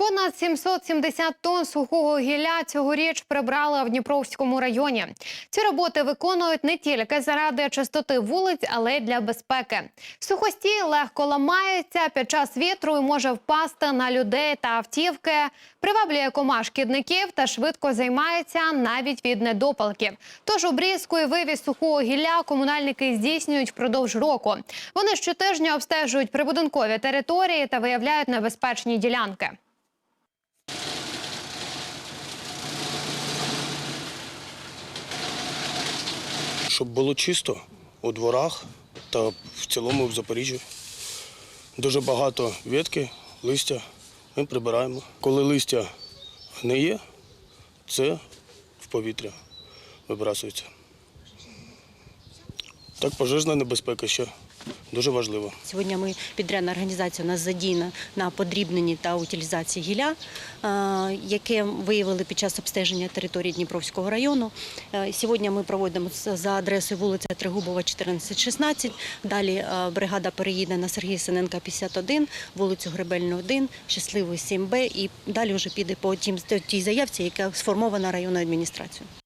Понад 770 тонн сухого гілля цьогоріч прибрали в Дніпровському районі. Ці роботи виконують не тільки заради чистоти вулиць, але й для безпеки. Сухостій легко ламається під час вітру і може впасти на людей та автівки. Приваблює комах шкідників та швидко займається навіть від недопалків. Тож обрізку і вивіз сухого гілля комунальники здійснюють впродовж року. Вони щотижня обстежують прибудинкові території та виявляють небезпечні ділянки. Щоб було чисто у дворах та в цілому в Запоріжжі. Дуже багато ветки, листя ми прибираємо. Коли листя гниє, це в повітря вибрасується. Так, пожежна небезпека ще дуже важлива. Сьогодні ми підрядна організація у нас задіяна на подрібненні та утилізації гілля, е, яке виявили під час обстеження території Дніпровського району. Е, Сьогодні ми проводимо за адресою вулиця Тригубова, 14-16. Далі е, бригада переїде на Сергія Синенка, 51, вулицю Гребельну, 1, Щасливий 7Б і далі вже піде по тій заявці, яка сформована районною адміністрацією.